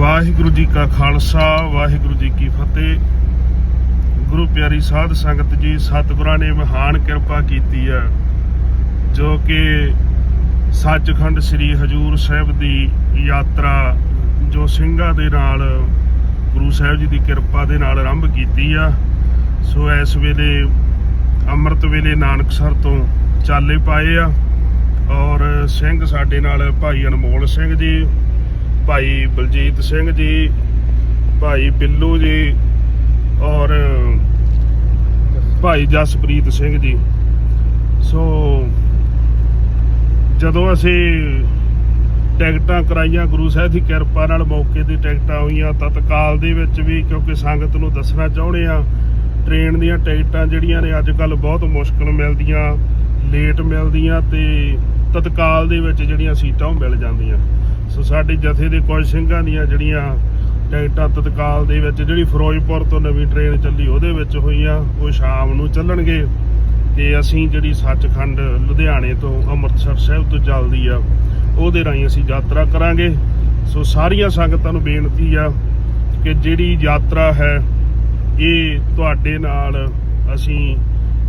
ਵਾਹਿਗੁਰੂ ਜੀ ਕਾ ਖਾਲਸਾ, ਵਾਹਿਗੁਰੂ ਜੀ ਕੀ ਫਤਿਹ। ਗੁਰੂ ਪਿਆਰੀ ਸਾਧ ਸੰਗਤ ਜੀ, ਸਤਿਗੁਰਾਂ ਨੇ ਮਹਾਨ ਕਿਰਪਾ ਕੀਤੀ ਹੈ, ਜੋ ਕਿ ਸੱਚਖੰਡ ਸ੍ਰੀ ਹਜੂਰ ਸਾਹਿਬ ਦੀ ਯਾਤਰਾ, ਜੋ ਸਿੰਘਾਂ ਦੇ ਨਾਲ, ਗੁਰੂ ਸਾਹਿਬ ਜੀ ਦੀ ਕਿਰਪਾ ਦੇ ਨਾਲ ਆਰੰਭ ਕੀਤੀ ਆ। ਸੋ ਇਸ ਵੇਲੇ ਅੰਮ੍ਰਿਤ ਵੇਲੇ ਨਾਨਕਸਰ ਤੋਂ ਚਾਲੇ ਪਾਏ ਆ, ਔਰ ਸਿੰਘ ਸਾਡੇ ਨਾਲ ਭਾਈ ਅਨਮੋਲ ਸਿੰਘ ਜੀ ਭਾਈ ਬਲਜੀਤ ਸਿੰਘ ਜੀ, ਭਾਈ ਬਿੱਲੂ ਜੀ ਔਰ ਭਾਈ ਜਸਪ੍ਰੀਤ ਸਿੰਘ ਜੀ। ਸੋ ਜਦੋਂ ਅਸੀਂ ਟਿਕਟਾਂ ਕਰਾਈਆਂ ਗੁਰੂ ਸਾਹਿਬ ਦੀ ਕਿਰਪਾ ਨਾਲ ਮੌਕੇ ਦੀ ਟਿਕਟਾਂ ਹੋਈਆਂ, ਤਤਕਾਲ ਦੇ ਵਿੱਚ ਵੀ ਕਿਉਂਕਿ ਸੰਗਤ ਨੂੰ ਦੱਸਣਾ ਚਾਹੁੰਦੇ ਆ ਟ੍ਰੇਨ ਦੀਆਂ ਟਿਕਟਾਂ ਜਿਹੜੀਆਂ ਨੇ ਅੱਜ ਕੱਲ ਬਹੁਤ ਮੁਸ਼ਕਲ ਮਿਲਦੀਆਂ, ਲੇਟ ਮਿਲਦੀਆਂ ਤੇ ਤਤਕਾਲ ਦੇ ਵਿੱਚ ਜਿਹੜੀਆਂ ਸੀਟਾਂ ਉਹ ਮਿਲ ਜਾਂਦੀਆਂ। ਸਾਡੇ ਜਥੇ ਦੇ ਕੁਝ ਸਿੰਘਾਂ ਦੀਆਂ ਜਿਹੜੀਆਂ ਟਿਕਟਾਂ ਤਤਕਾਲ ਦੇ ਵਿੱਚ ਜਿਹੜੀ ਫਿਰੋਜ਼ਪੁਰ ਤੋਂ ਨਵੀਂ ਟ੍ਰੇਨ ਚੱਲੀ ਉਹਦੇ ਵਿੱਚ ਹੋਈਆਂ, ਉਹ ਸ਼ਾਮ ਨੂੰ ਚੱਲਣਗੇ ਤੇ ਅਸੀਂ ਜਿਹੜੀ ਸੱਚਖੰਡ ਲੁਧਿਆਣੇ ਤੋਂ ਅੰਮ੍ਰਿਤਸਰ ਸਾਹਿਬ ਤੋਂ ਚੱਲਦੀ ਆ, ਉਹਦੇ ਰਾਹੀਂ ਅਸੀਂ ਯਾਤਰਾ ਕਰਾਂਗੇ। ਸੋ ਸਾਰੀਆਂ ਸੰਗਤਾਂ ਨੂੰ ਬੇਨਤੀ ਆ ਕਿ ਜਿਹੜੀ ਯਾਤਰਾ ਹੈ, ਇਹ ਤੁਹਾਡੇ ਨਾਲ ਅਸੀਂ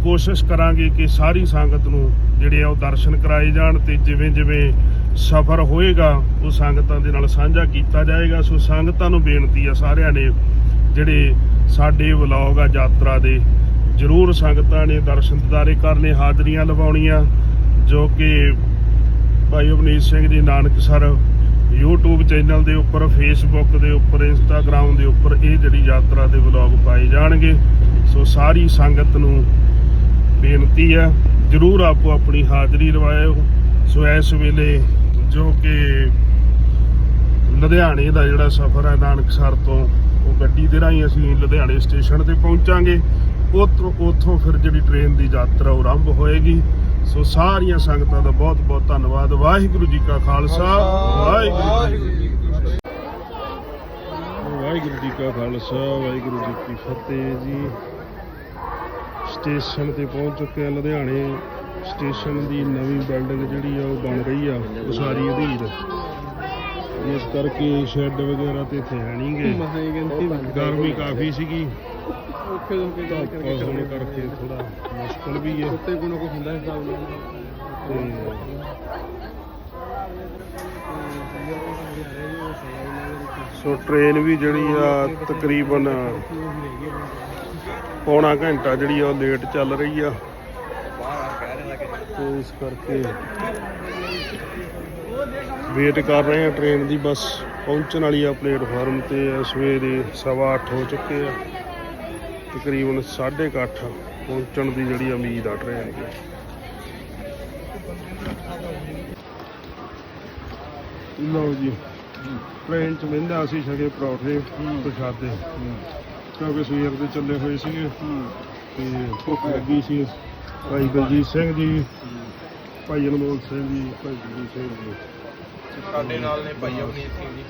ਕੋਸ਼ਿਸ਼ ਕਰਾਂਗੇ ਕਿ ਸਾਰੀ ਸੰਗਤ ਨੂੰ ਜਿਹੜੇ ਆ ਉਹ ਦਰਸ਼ਨ ਕਰਾਏ ਜਾਣ ਤੇ ਜਿਵੇਂ ਜਿਵੇਂ ਸਫ਼ਰ ਹੋਏਗਾ, ਉਹ ਸੰਗਤਾਂ ਦੇ ਨਾਲ ਸਾਂਝਾ ਕੀਤਾ ਜਾਏਗਾ। ਸੋ ਸੰਗਤਾਂ ਨੂੰ ਬੇਨਤੀ ਆ ਸਾਰਿਆਂ ਨੇ, ਜਿਹੜੇ ਸਾਡੇ ਵਲੌਗ ਆ ਯਾਤਰਾ ਦੇ, ਜਰੂਰ ਸੰਗਤਾਂ ਨੇ ਦਰਸ਼ਨ ਦਿਦਾਰੇ ਕਰਨੇ, ਹਾਜ਼ਰੀਆਂ ਲਵਾਉਣੀਆਂ, ਜੋ ਕਿ ਭਾਈ ਅਵਨੀਤ ਸਿੰਘ ਜੀ ਨਾਨਕਸਰ YouTube ਚੈਨਲ ਦੇ ਉੱਪਰ, Facebook ਦੇ ਉੱਪਰ, Instagram ਦੇ ਉੱਪਰ ਇਹ ਜਿਹੜੀ ਯਾਤਰਾ ਦੇ ਵਲੌਗ ਪਾਏ ਜਾਣਗੇ। ਸੋ ਸਾਰੀ ਸੰਗਤ ਨੂੰ ਬੇਨਤੀ ਹੈ ਜਰੂਰ ਆਪੋ ਆਪਣੀ ਹਾਜ਼ਰੀ ਲਵਾਇਓ। ਸੋ ਇਸ ਵੇਲੇ ਜੋ ਕਿ ਲੁਧਿਆਣੇ ਦਾ ਜਿਹੜਾ ਸਫ਼ਰ ਹੈ ਨਾਨਕਸਰ ਤੋਂ, ਉਹ ਗੱਡੀ ਦੇ ਰਾਹੀਂ ਅਸੀਂ ਲੁਧਿਆਣੇ ਸਟੇਸ਼ਨ ਤੇ ਪਹੁੰਚਾਂਗੇ। ਉੱਥੋਂ ਉੱਥੋਂ ਫਿਰ ਜਿਹੜੀ ਟ੍ਰੇਨ ਦੀ ਯਾਤਰਾ ਉਹ ਆਰੰਭ ਹੋਏਗੀ। ਸੋ ਸਾਰੀਆਂ ਸੰਗਤਾਂ ਦਾ ਬਹੁਤ ਬਹੁਤ ਧੰਨਵਾਦ। ਵਾਹਿਗੁਰੂ ਜੀ ਕਾ ਖਾਲਸਾ। ਵਾਹਿਗੁਰੂ ਜੀ ਵਾਹਿਗੁਰੂ ਜੀ ਕਾ ਖਾਲਸਾ, ਵਾਹਿਗੁਰੂ ਜੀ ਕੀ ਫਤਿਹ ਜੀ। ਸਟੇਸ਼ਨ ਤੇ ਪਹੁੰਚ ਚੁੱਕੇ ਆ ਲੁਧਿਆਣੇ। ਸਟੇਸ਼ਨ ਦੀ ਨਵੀਂ ਬਿਲਡਿੰਗ ਜਿਹੜੀ ਆ ਉਹ ਬਣ ਰਹੀ ਆ ਉਸਾਰੀ ਅਧੀਨ। ਇਸ ਕਰਕੇ ਸ਼ੈੱਡ ਵਗੈਰਾ ਤੇ ਇੱਥੇ ਹੈ ਨਹੀਂਗੇ ਗਰਮੀ ਕਾਫੀ ਸੀਗੀ। ਔਖੇ ਹੋ ਕੇ ਧੁੱਪ ਹੋਣ ਕਰਕੇ ਥੋੜਾ ਮੁਸ਼ਕਲ ਵੀ ਹੈ ਉੱਤੇ ਕੋਈ ਨਾ ਕੋਈ ਹੁੰਦਾ ਹਿਸਾਬ ਨਾਲ। ਸੋ ਟ੍ਰੇਨ ਵੀ ਜਿਹੜੀ ਆ ਤਕਰੀਬਨ ਪੌਣਾ ਘੰਟਾ ਜਿਹੜੀ ਆ ਉਹ ਲੇਟ ਚੱਲ ਰਹੀ ਆ। ਤੇ ਇਸ ਕਰਕੇ ਵੇਟ ਕਰ ਰਹੇ ਆ ਟ੍ਰੇਨ ਦੀ ਬਸ ਪਹੁੰਚਣ ਵਾਲੀ ਆ ਪਲੇਟਫਾਰਮ ਤੇ। ਸਵੇਰੇ ਸਵਾ ਅੱਠ ਹੋ ਚੁੱਕੇ ਆ। ਤਕਰੀਬਨ 8:30 ਪਹੁੰਚਣ ਦੀ ਜਿਹੜੀ ਉਮੀਦ ਆ ਟ੍ਰੇਨ ਦੀ। ਲਓ ਜੀ ਟ੍ਰੇਨ ਚ ਵਹਿੰਦਾ ਅਸੀਂ ਛਕੇ ਪਰੌਠੇ ਪ੍ਰਸ਼ਾਦੇ। ਕਿਉਂਕਿ ਸਵੇਰ ਦੇ ਚੱਲੇ ਹੋਏ ਸੀਗੇ। ਤੇ ਭੁੱਖ ਲੱਗੀ ਸੀ। ਭਾਈ ਬਲਜੀਤ ਸਿੰਘ ਜੀ ਭਾਈ ਅਨਮੋਲ ਸਿੰਘ ਜੀ ਭਾਈ ਜੀ ਸਿੰਘ ਜੀ। ਸਾਡੇ ਨਾਲ ਨੇ ਭਾਈ ਅਵਨੀਤ ਸਿੰਘ ਜੀ।